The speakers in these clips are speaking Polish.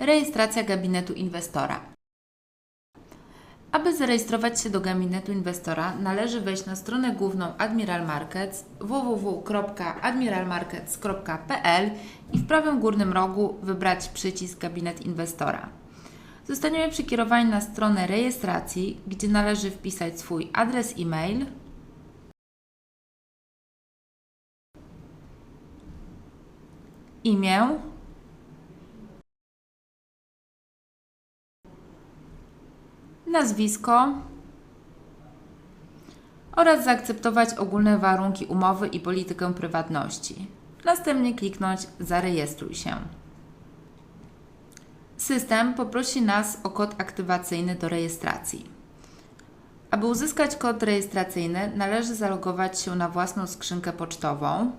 Rejestracja gabinetu inwestora. Aby zarejestrować się do gabinetu inwestora, należy wejść na stronę główną Admiral Markets www.admiralmarkets.pl i w prawym górnym rogu wybrać przycisk Gabinet inwestora. Zostaniemy przekierowani na stronę rejestracji, gdzie należy wpisać swój adres e-mail, imię, nazwisko oraz zaakceptować ogólne warunki umowy i politykę prywatności. Następnie kliknąć Zarejestruj się. System poprosi nas o kod aktywacyjny do rejestracji. Aby uzyskać kod rejestracyjny, należy zalogować się na własną skrzynkę pocztową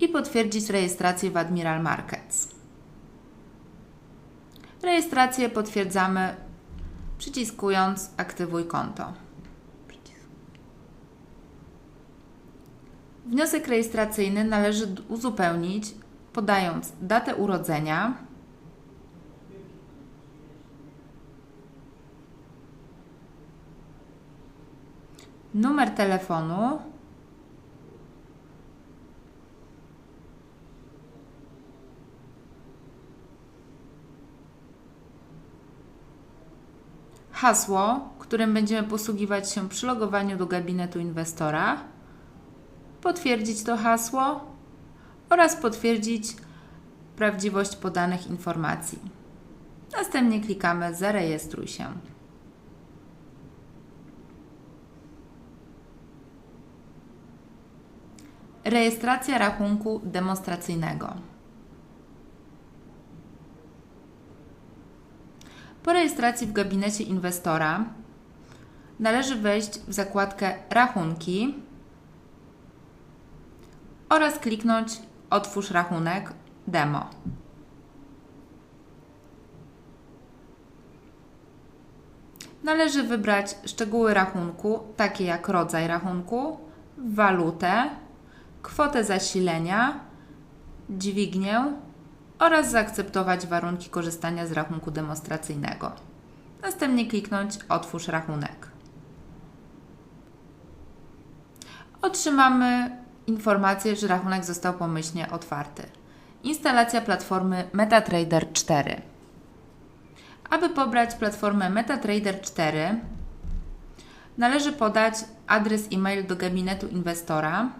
i potwierdzić rejestrację w Admiral Markets. Rejestrację potwierdzamy przyciskując Aktywuj konto. Wniosek rejestracyjny należy uzupełnić podając datę urodzenia, numer telefonu hasło, którym będziemy posługiwać się przy logowaniu do gabinetu inwestora, potwierdzić to hasło oraz potwierdzić prawdziwość podanych informacji. Następnie klikamy Zarejestruj się. Rejestracja rachunku demonstracyjnego. Po rejestracji w gabinecie inwestora należy wejść w zakładkę Rachunki oraz kliknąć Otwórz rachunek demo. Należy wybrać szczegóły rachunku, takie jak rodzaj rachunku, walutę, kwotę zasilenia, dźwignię oraz zaakceptować warunki korzystania z rachunku demonstracyjnego. Następnie kliknąć Otwórz rachunek. Otrzymamy informację, że rachunek został pomyślnie otwarty. Instalacja platformy MetaTrader 4. Aby pobrać platformę MetaTrader 4, należy podać adres e-mail do gabinetu inwestora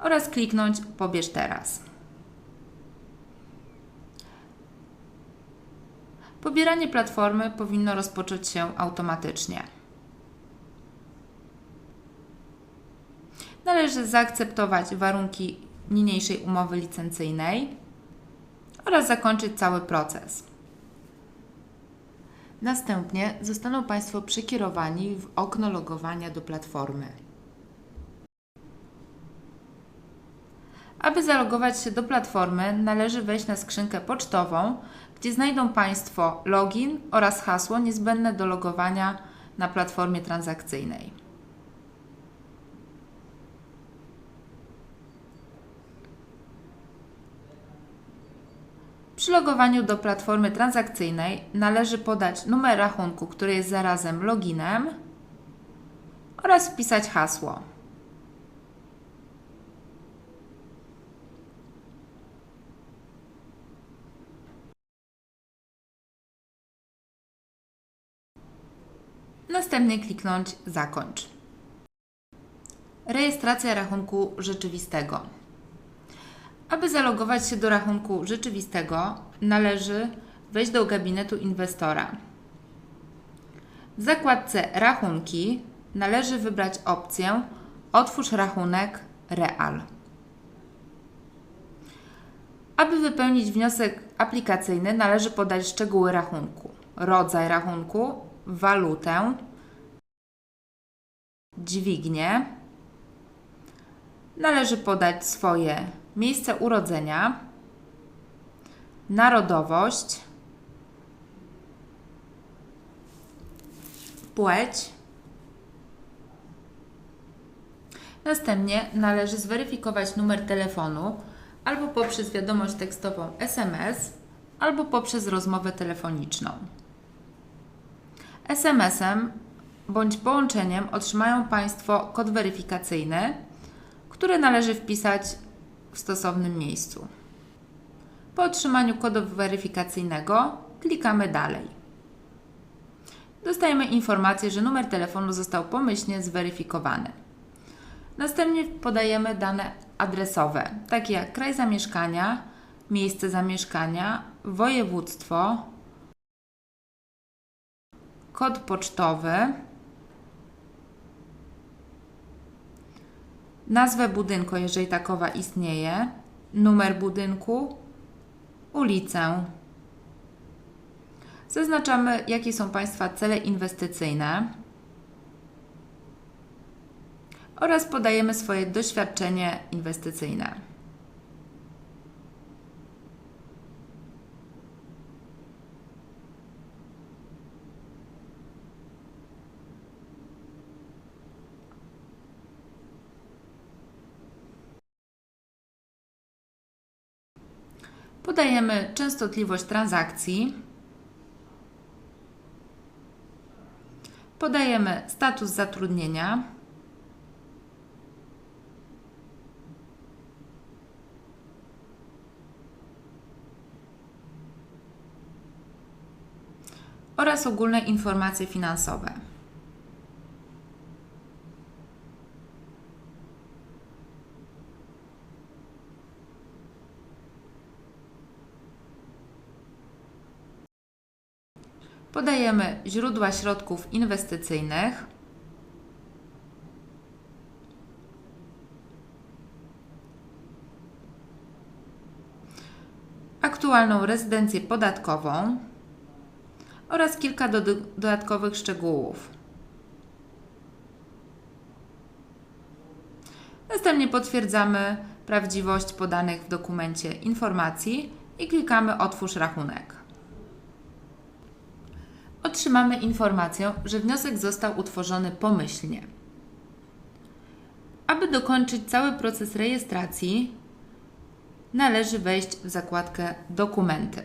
oraz kliknąć Pobierz teraz. Pobieranie platformy powinno rozpocząć się automatycznie. Należy zaakceptować warunki niniejszej umowy licencyjnej oraz zakończyć cały proces. Następnie zostaną Państwo przekierowani w okno logowania do platformy. Aby zalogować się do platformy, należy wejść na skrzynkę pocztową, gdzie znajdą Państwo login oraz hasło niezbędne do logowania na platformie transakcyjnej. Przy logowaniu do platformy transakcyjnej należy podać numer rachunku, który jest zarazem loginem oraz wpisać hasło. Następnie kliknąć Zakończ. Rejestracja rachunku rzeczywistego. Aby zalogować się do rachunku rzeczywistego, należy wejść do gabinetu inwestora. W zakładce Rachunki należy wybrać opcję Otwórz rachunek Real. Aby wypełnić wniosek aplikacyjny, należy podać szczegóły rachunku, rodzaj rachunku, walutę, dźwignię. Należy podać swoje miejsce urodzenia, narodowość, płeć. Następnie należy zweryfikować numer telefonu albo poprzez wiadomość tekstową SMS, albo poprzez rozmowę telefoniczną. SMS-em bądź połączeniem otrzymają Państwo kod weryfikacyjny, który należy wpisać w stosownym miejscu. Po otrzymaniu kodu weryfikacyjnego klikamy dalej. Dostajemy informację, że numer telefonu został pomyślnie zweryfikowany. Następnie podajemy dane adresowe, takie jak kraj zamieszkania, miejsce zamieszkania, województwo, kod pocztowy, nazwę budynku, jeżeli takowa istnieje, numer budynku, ulicę. Zaznaczamy, jakie są Państwa cele inwestycyjne oraz podajemy swoje doświadczenie inwestycyjne. Podajemy częstotliwość transakcji. Podajemy status zatrudnienia. oraz ogólne informacje finansowe. Podajemy źródła środków inwestycyjnych. Aktualną rezydencję podatkową oraz kilka do, dodatkowych szczegółów. Następnie potwierdzamy prawdziwość podanych w dokumencie informacji i klikamy Otwórz rachunek. Otrzymamy informację, że wniosek został utworzony pomyślnie. Aby dokończyć cały proces rejestracji, należy wejść w zakładkę Dokumenty.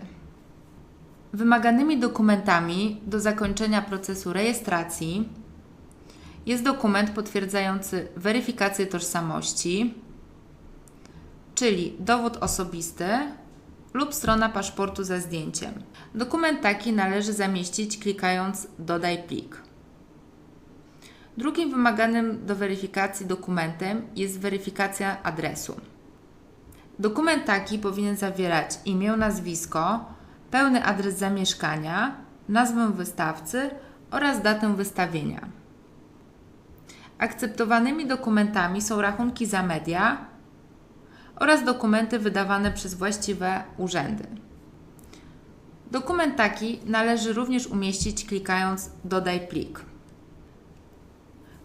Wymaganymi dokumentami do zakończenia procesu rejestracji jest dokument potwierdzający weryfikację tożsamości, czyli dowód osobisty lub strona paszportu ze zdjęciem. Dokument taki należy zamieścić klikając Dodaj plik. Drugim wymaganym do weryfikacji dokumentem jest weryfikacja adresu. Dokument taki powinien zawierać imię, nazwisko, pełny adres zamieszkania, nazwę wystawcy oraz datę wystawienia. Akceptowanymi dokumentami są rachunki za media oraz dokumenty wydawane przez właściwe urzędy. Dokument taki należy również umieścić klikając Dodaj plik.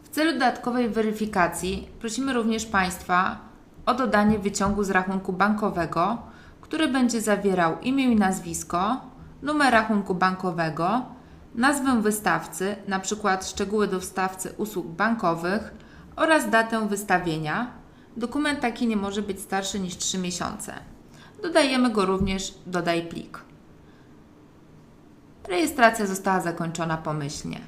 W celu dodatkowej weryfikacji prosimy również Państwa o dodanie wyciągu z rachunku bankowego, który będzie zawierał imię i nazwisko, numer rachunku bankowego, nazwę wystawcy, np. szczegóły dostawcy usług bankowych oraz datę wystawienia. Dokument taki nie może być starszy niż 3 miesiące. Dodajemy go również Dodaj plik. Rejestracja została zakończona pomyślnie.